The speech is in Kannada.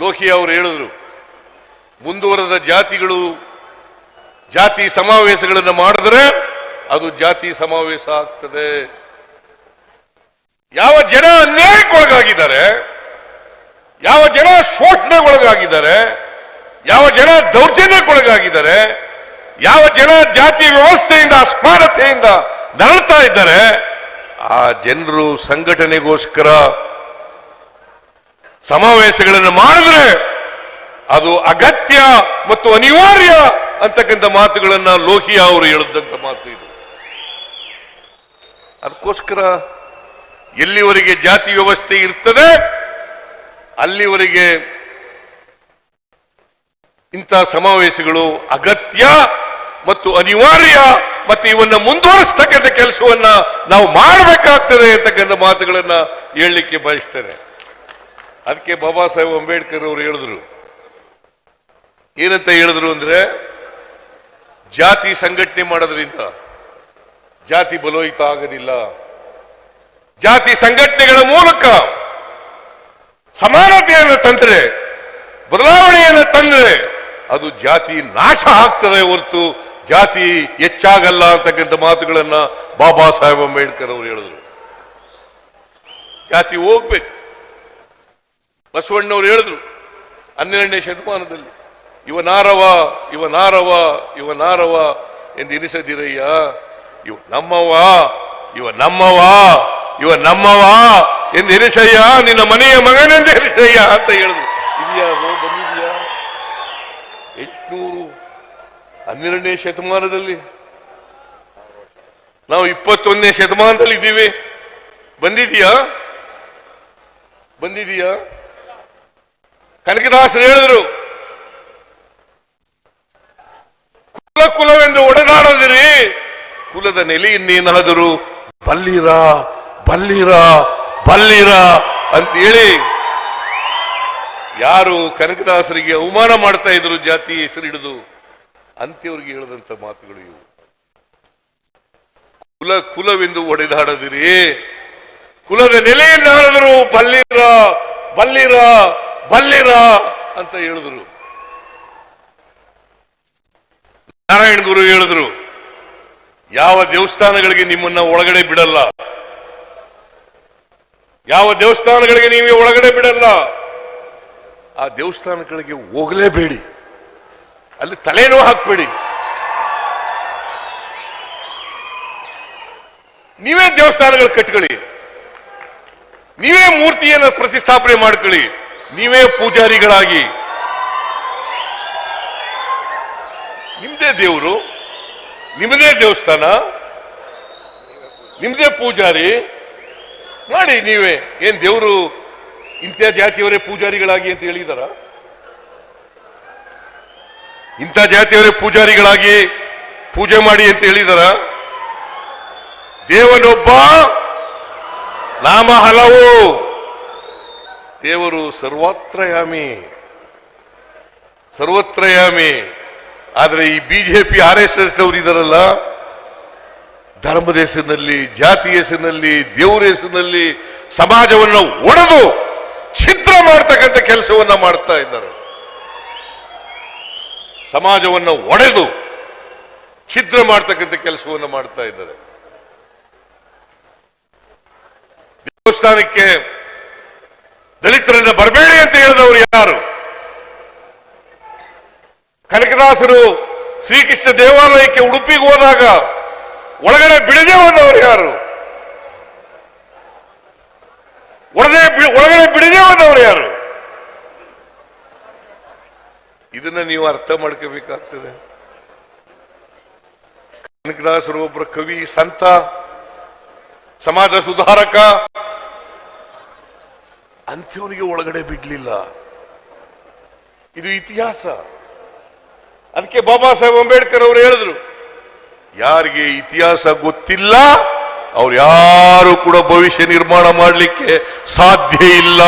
ಲೋಕಿ ಅವರು ಹೇಳಿದ್ರು, ಮುಂದುವರೆದ ಜಾತಿಗಳು ಜಾತಿ ಸಮಾವೇಶಗಳನ್ನು ಮಾಡಿದ್ರೆ ಅದು ಜಾತಿ ಸಮಾವೇಶ ಆಗ್ತದೆ. ಯಾವ ಜನ ಅನ್ಯಾಯಕ್ಕೊಳಗಾಗಿದ್ದಾರೆ, ಯಾವ ಜನ ಶೋಷಣೆಗೊಳಗಾಗಿದ್ದಾರೆ, ಯಾವ ಜನ ದೌರ್ಜನ್ಯಕ್ಕೊಳಗಾಗಿದ್ದಾರೆ, ಯಾವ ಜನ ಜಾತಿ ವ್ಯವಸ್ಥೆಯಿಂದ, ಅಸ್ಮಾರತೆಯಿಂದ ನರಳ್ತಾ ಇದ್ದಾರೆ, ಆ ಜನರು ಸಂಘಟನೆಗೋಸ್ಕರ ಸಮಾವೇಶಗಳನ್ನು ಮಾಡಿದ್ರೆ ಅದು ಅಗತ್ಯ ಮತ್ತು ಅನಿವಾರ್ಯ ಅಂತಕ್ಕಂಥ ಮಾತುಗಳನ್ನ ಲೋಹಿಯಾ ಅವರು ಹೇಳಿದಂತ ಮಾತು ಇದು. ಅದಕ್ಕೋಸ್ಕರ ಎಲ್ಲಿವರೆಗೆ ಜಾತಿ ವ್ಯವಸ್ಥೆ ಇರ್ತದೆ, ಅಲ್ಲಿವರೆಗೆ ಇಂಥ ಸಮಾವೇಶಗಳು ಅಗತ್ಯ ಮತ್ತು ಅನಿವಾರ್ಯ ಮತ್ತು ಇವನ್ನ ಮುಂದುವರಿಸ್ತಕ್ಕಂಥ ಕೆಲಸವನ್ನ ನಾವು ಮಾಡಬೇಕಾಗ್ತದೆ ಅಂತಕ್ಕಂಥ ಮಾತುಗಳನ್ನ ಹೇಳಲಿಕ್ಕೆ ಬಯಸ್ತೇನೆ. ಅದಕ್ಕೆ ಬಾಬಾ ಸಾಹೇಬ್ ಅಂಬೇಡ್ಕರ್ ಅವರು ಹೇಳಿದ್ರು. ಏನಂತ ಹೇಳಿದ್ರು ಅಂದ್ರೆ, ಜಾತಿ ಸಂಘಟನೆ ಮಾಡೋದ್ರಿಂದ ಜಾತಿ ಬಲೋಹಿತ ಆಗೋದಿಲ್ಲ. ಜಾತಿ ಸಂಘಟನೆಗಳ ಮೂಲಕ ಸಮಾನತೆಯನ್ನು ತಂದ್ರೆ, ಬದಲಾವಣೆಯನ್ನು ತಂದ್ರೆ ಅದು ಜಾತಿ ನಾಶ ಆಗ್ತದೆ ಹೊರತು ಜಾತಿ ಹೆಚ್ಚಾಗಲ್ಲ ಅಂತಕ್ಕಂಥ ಮಾತುಗಳನ್ನ ಬಾಬಾ ಸಾಹೇಬ್ ಅಂಬೇಡ್ಕರ್ ಅವರು ಹೇಳಿದ್ರು. ಜಾತಿ ಹೋಗ್ಬೇಕು. ಬಸವಣ್ಣವ್ರು ಹೇಳಿದ್ರು ಹನ್ನೆರಡನೇ ಶತಮಾನದಲ್ಲಿ, ಇವ ನಾರವ ಇವನಾರವ ಇವ ನಾರವ ಎಂದು ಎನಿಸದಿರಯ್ಯ. ಇವ ನಮ್ಮವ ಇವ ನಮ್ಮವ ಇವ ನಮ್ಮವ ಎಂದು ಎನಿಸಯ್ಯ. ನಿನ್ನ ಮನೆಯ ಮಗನೆಂದು ಎನಿಸಯ್ಯ ಅಂತ ಹೇಳಿದ್ರು. ಇದೆಯಾ ಬಂದಿದ್ಯಾ? ಎಂಟುನೂರು ಹನ್ನೆರಡನೇ ಶತಮಾನದಲ್ಲಿ, ನಾವು ಇಪ್ಪತ್ತೊಂದನೇ ಶತಮಾನದಲ್ಲಿ ಇದ್ದೀವಿ. ಬಂದಿದೆಯಾ? ಬಂದಿದೆಯಾ? ಕನಕದಾಸರು ಹೇಳಿದ್ರು, ಕುಲ ಕುಲವೆಂದು ಒಡೆದಾಡದಿರಿ. ಕುಲದ ನೆಲೆಯನ್ನೇನಾದರೂ ಬಲ್ಲಿರ ಬಲ್ಲಿರ ಬಲ್ಲಿರ ಅಂತ ಹೇಳಿ ಯಾರು ಕನಕದಾಸರಿಗೆ ಅವಮಾನ ಮಾಡ್ತಾ ಇದ್ರು ಜಾತಿ ಹೆಸರು ಹಿಡಿದು, ಅಂತ್ಯವ್ರಿಗೆ ಹೇಳಿದಂತ ಮಾತುಗಳು ಇವು. ಕುಲ ಕುಲವೆಂದು ಒಡೆದಾಡದಿರಿ. ಕುಲದ ನೆಲೆಯನ್ನಾದರೂ ಬಲ್ಲಿರ ಬಲ್ಲಿರ ಬಲ್ಲಿರ ಅಂತ ಹೇಳಿದ್ರು. ನಾರಾಯಣ ಗುರು ಹೇಳಿದ್ರು, ಯಾವ ದೇವಸ್ಥಾನಗಳಿಗೆ ನಿಮ್ಮನ್ನ ಒಳಗಡೆ ಬಿಡಲ್ಲ? ಯಾವ ದೇವಸ್ಥಾನಗಳಿಗೆ ನೀವು ಒಳಗಡೆ ಬಿಡಲ್ಲ? ಆ ದೇವಸ್ಥಾನಗಳಿಗೆ ಹೋಗಲೇಬೇಡಿ. ಅಲ್ಲಿ ತಲೆನೋ ಹಾಕ್ಬೇಡಿ. ನೀವೇ ದೇವಸ್ಥಾನಗಳು ಕಟ್ಕೊಳ್ಳಿ. ನೀವೇ ಮೂರ್ತಿಯನ್ನು ಪ್ರತಿಷ್ಠಾಪನೆ ಮಾಡ್ಕೊಳ್ಳಿ. ನೀವೇ ಪೂಜಾರಿಗಳಾಗಿ. ನಿಮ್ದೇ ದೇವರು ನಿಮ್ಮದೇ ದೇವಸ್ಥಾನ, ನಿಮ್ದೇ ಪೂಜಾರಿ. ಮಾಡಿ ನೀವೇ. ಏನ್ ದೇವರು ಇಂಥ ಜಾತಿಯವರೇ ಪೂಜಾರಿಗಳಾಗಿ ಅಂತ ಹೇಳಿದಾರ? ಇಂಥ ಜಾತಿಯವರೇ ಪೂಜಾರಿಗಳಾಗಿ ಪೂಜೆ ಮಾಡಿ ಅಂತ ಹೇಳಿದಾರ? ದೇವನೊಬ್ಬ ನಾಮ ಹಲವು. ದೇವರು ಸರ್ವತ್ರಯಾಮಿ. ಸರ್ವತ್ರಯಾಮಿ. ಆದರೆ ಈ ಬಿಜೆಪಿ, ಆರ್ ಎಸ್ ಎಸ್ ನವರು ಇದಾರಲ್ಲ. ಧರ್ಮದ ಹೆಸರಿನಲ್ಲಿ ಜಾತಿ ಹೆಸರಿನಲ್ಲಿ, ದೇವರ ಹೆಸರಿನಲ್ಲಿ ಸಮಾಜವನ್ನು ಒಡೆದು ಛಿದ್ರ ಮಾಡ್ತಕ್ಕಂಥ ಕೆಲಸವನ್ನ ಮಾಡ್ತಾ ಇದ್ದಾರೆ. ಸಮಾಜವನ್ನು ಒಡೆದು ಛಿದ್ರ ಮಾಡ್ತಕ್ಕಂಥ ಕೆಲಸವನ್ನು ಮಾಡ್ತಾ ಇದ್ದಾರೆ. ದೇವಸ್ಥಾನಕ್ಕೆ ದಲಿತರನ್ನ ಬರಬೇಡಿ ಅಂತ ಹೇಳಿದವರು ಯಾರು? ಕನಕದಾಸರು ಶ್ರೀಕೃಷ್ಣ ದೇವಾಲಯಕ್ಕೆ ಉಡುಪಿಗೆ ಹೋದಾಗ ಒಳಗಡೆ ಬಿಡದೆ ಹೋದವರು ಯಾರು? ಒಳಗಡೆ ಒಳಗಡೆ ಬಿಡದೆ ಹೋದವರು ಯಾರು? ಇದನ್ನ ನೀವು ಅರ್ಥ ಮಾಡ್ಕೋಬೇಕಾಗ್ತದೆ. ಕನಕದಾಸರು ಒಬ್ಬರು ಕವಿ, ಸಂತ, ಸಮಾಜ ಸುಧಾರಕ ಅಂಥವನಿಗೆ ಒಳಗಡೆ ಬಿಡಲಿಲ್ಲ. ಇದು ಇತಿಹಾಸ. ಅದಕ್ಕೆ ಬಾಬಾ ಸಾಹೇಬ್ ಅಂಬೇಡ್ಕರ್ ಅವರು ಹೇಳಿದ್ರು, ಯಾರಿಗೆ ಇತಿಹಾಸ ಗೊತ್ತಿಲ್ಲ, ಅವ್ರು ಯಾರು ಕೂಡ ಭವಿಷ್ಯ ನಿರ್ಮಾಣ ಮಾಡಲಿಕ್ಕೆ ಸಾಧ್ಯ ಇಲ್ಲ.